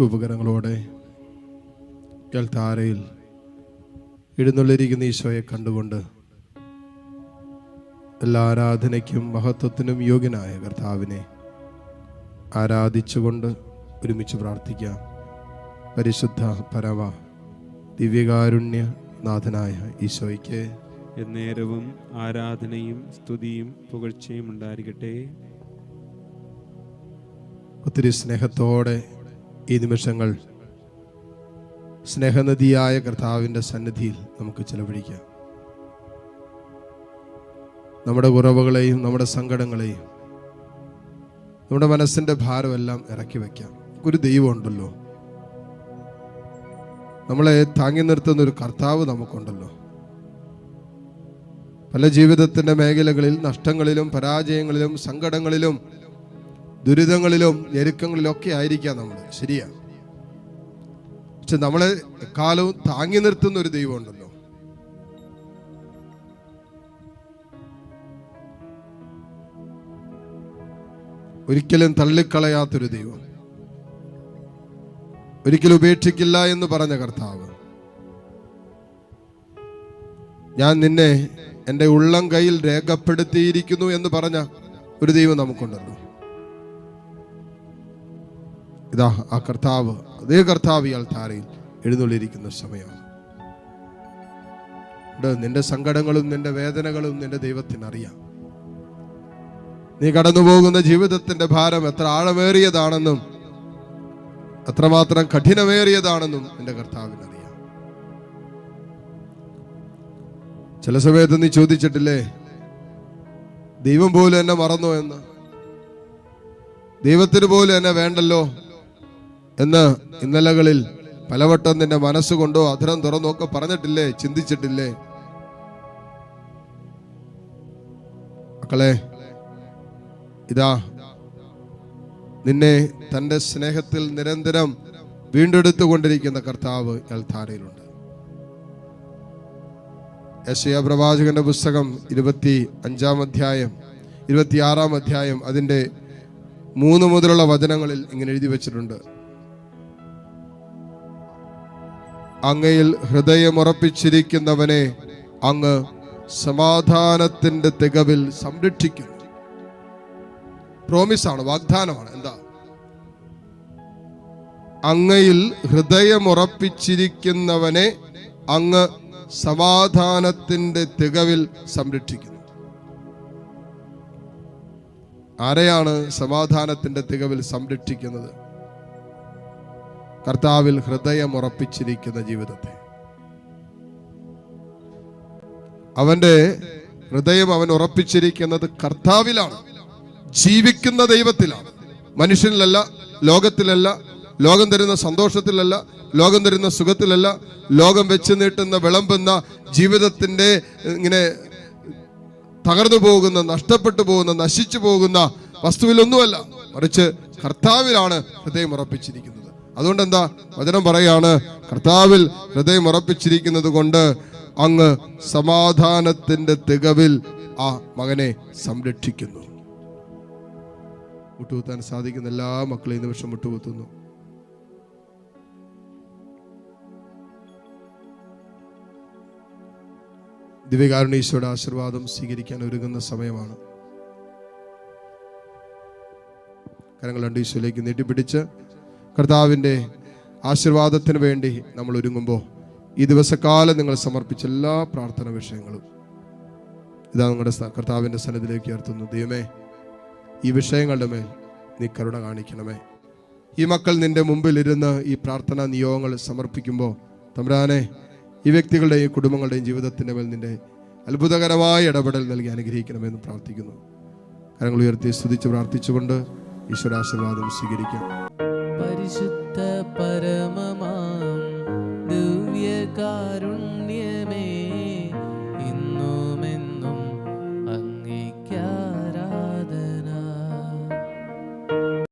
കൂപകരങ്ങളോടെ താരയിൽ എഴുന്നള്ളിരിക്കുന്ന ഈശോയെ കണ്ടുകൊണ്ട് എല്ലാ ആരാധനയ്ക്കും മഹത്വത്തിനും യോഗ്യനായ കർത്താവിനെ ആരാധിച്ചുകൊണ്ട് ഒരുമിച്ച് പ്രാർത്ഥിക്കാം. പരിശുദ്ധ പരവ ദിവ്യകാരുണ്യ നാഥനായ ഈശോയ്ക്ക് എന്നേരവും ആരാധനയും സ്തുതിയും പുകഴ്ചയും ഉണ്ടായിരിക്കട്ടെ. ഒത്തിരി സ്നേഹത്തോടെ ഈ നിമിഷങ്ങൾ സ്നേഹനദിയായ കർത്താവിന്റെ സന്നിധിയിൽ നമുക്ക് ചെലവഴിക്കാം. നമ്മുടെ കുറവുകളെയും നമ്മുടെ സങ്കടങ്ങളെയും നമ്മുടെ മനസ്സിന്റെ ഭാരമെല്ലാം ഇറക്കി വയ്ക്കാം. ഒരു ദൈവമുണ്ടല്ലോ. നമ്മളെ താങ്ങി നിർത്തുന്ന ഒരു കർത്താവ് നമുക്കുണ്ടല്ലോ. പല ജീവിതത്തിന്റെ മേഖലകളിൽ നഷ്ടങ്ങളിലും പരാജയങ്ങളിലും സങ്കടങ്ങളിലും ദുരിതങ്ങളിലും ഞെരുക്കങ്ങളിലും ഒക്കെ ആയിരിക്കാം നമ്മൾ. ശരിയാ? പക്ഷെ നമ്മളെ കാലവും താങ്ങി നിർത്തുന്ന ഒരു ദൈവം ഉണ്ടല്ലോ ഒരിക്കലും തള്ളിക്കളയാത്തൊരു ദൈവം. ഒരിക്കലും ഉപേക്ഷിക്കില്ല എന്ന് പറഞ്ഞ കർത്താവ്. ഞാൻ നിന്നെ എന്റെ ഉള്ളം കയ്യിൽ രേഖപ്പെടുത്തിയിരിക്കുന്നു എന്ന് പറഞ്ഞ ഒരു ദൈവം നമുക്കുണ്ടല്ലോ. ഇതാ ആ കർത്താവ് അതേ കർത്താവ് ഇയാൾ താരയിൽ എഴുന്നള്ളിയിരിക്കുന്ന സമയമാണ്. നിന്റെ സങ്കടങ്ങളും നിന്റെ വേദനകളും നിന്റെ ദൈവത്തിന് അറിയാം നീ കടന്നുപോകുന്ന ജീവിതത്തിന്റെ ഭാരം എത്ര ആഴമേറിയതാണെന്നും അത്രമാത്രം കഠിനമേറിയതാണെന്നും നിന്റെ കർത്താവിന് അറിയാം ചില സമയത്ത് നീ ചോദിച്ചിട്ടില്ലേ ദൈവം പോലും എന്നെ മറന്നോ എന്ന്? ദൈവത്തിന് പോലും എന്നെ വേണ്ടല്ലോ? എന്ന് ഇന്നലകളിൽ പലവട്ടം നിന്റെ മനസ്സുകൊണ്ടോ അധരം തുറന്നോ ഒക്കെ പറഞ്ഞിട്ടില്ലേ ചിന്തിച്ചിട്ടില്ലേ? മക്കളെ ഇതാ നിന്നെ തന്റെ സ്നേഹത്തിൽ നിരന്തരം വീണ്ടെടുത്തുകൊണ്ടിരിക്കുന്ന കർത്താവ് എൽധാരയിലുണ്ട് യശയ പ്രവാചകന്റെ പുസ്തകം ഇരുപത്തി അഞ്ചാം അധ്യായം ഇരുപത്തിയാറാം അധ്യായം അതിന്റെ മൂന്ന് മുതലുള്ള വചനങ്ങളിൽ ഇങ്ങനെ എഴുതി വെച്ചിട്ടുണ്ട്. അങ്ങയിൽ ഹൃദയമുറപ്പിച്ചിരിക്കുന്നവനെ അങ്ങ് സമാധാനത്തിന്റെ തികവിൽ സംരക്ഷിക്കുന്നു. പ്രോമിസാണ് വാഗ്ദാനമാണ്. എന്താ? അങ്ങയിൽ ഹൃദയമുറപ്പിച്ചിരിക്കുന്നവനെ അങ്ങ് സമാധാനത്തിന്റെ തികവിൽ സംരക്ഷിക്കുന്നു. ആരെയാണ് സമാധാനത്തിന്റെ തികവിൽ സംരക്ഷിക്കുന്നത്? കർത്താവിൽ ഹൃദയം ഉറപ്പിച്ചിരിക്കുന്ന ജീവിതത്തെ. അവന്റെ ഹൃദയം അവൻ ഉറപ്പിച്ചിരിക്കുന്നത് കർത്താവിലാണ്. ജീവിക്കുന്ന ദൈവത്തിലാണ്. മനുഷ്യനിലല്ല ലോകത്തിലല്ല ലോകം തരുന്ന സന്തോഷത്തിലല്ല ലോകം തരുന്ന സുഖത്തിലല്ല ലോകം വെച്ച് നീട്ടുന്ന വിളമ്പുന്ന ജീവിതത്തിന്റെ ഇങ്ങനെ തകർന്നു പോകുന്ന നഷ്ടപ്പെട്ടു പോകുന്ന നശിച്ചു പോകുന്ന വസ്തുവിലൊന്നുമല്ല. മറിച്ച് കർത്താവിലാണ് ഹൃദയം ഉറപ്പിച്ചിരിക്കുന്നത്. അതുകൊണ്ട് എന്താ വചനം പറയാണ് കർത്താവിൽ ഹൃദയം ഉറപ്പിച്ചിരിക്കുന്നത് കൊണ്ട് അങ്ങ് സമാധാനത്തിന്റെ തികവിൽ ആ മകനെ സംരക്ഷിക്കുന്നു. മുട്ടുകുത്താൻ സാധിക്കുന്ന എല്ലാ മക്കളെയും നിമിഷം മുട്ടുകുത്തുന്നു. ദിവ്യകാരുണീശ്വരുടെ ആശീർവാദം സ്വീകരിക്കാൻ ഒരുങ്ങുന്ന സമയമാണ്. കരങ്ങൾ രണ്ട് ഈശ്വരയിലേക്ക് നീട്ടിപ്പിടിച്ച് കർത്താവിന്റെ ആശീർവാദത്തിന് വേണ്ടി നമ്മൾ ഒരുങ്ങുമ്പോൾ ഈ ദിവസക്കാലം നിങ്ങൾ സമർപ്പിച്ച എല്ലാ പ്രാർത്ഥന വിഷയങ്ങളും ഇതാ നിങ്ങളുടെ കർത്താവിന്റെ സന്നിധിയിലേക്ക് ഉയർത്തുന്നു. ദൈവമേ ഈ വിഷയങ്ങളുടെ മേൽ നീ കരുണ കാണിക്കണമേ. ഈ മക്കൾ നിന്റെ മുമ്പിലിരുന്ന് ഈ പ്രാർത്ഥനാ നിയോഗങ്ങൾ സമർപ്പിക്കുമ്പോൾ തമ്പുരാനെ ഈ വ്യക്തികളുടെയും കുടുംബങ്ങളുടെയും ജീവിതത്തിന്റെ മേൽ നിന്റെ അത്ഭുതകരമായ ഇടപെടൽ നൽകി അനുഗ്രഹിക്കണമെന്ന് പ്രാർത്ഥിക്കുന്നു. കരങ്ങൾ ഉയർത്തി സ്തുതിച്ച് പ്രാർത്ഥിച്ചുകൊണ്ട് ഈശ്വരാശീർവാദം സ്വീകരിക്കാം.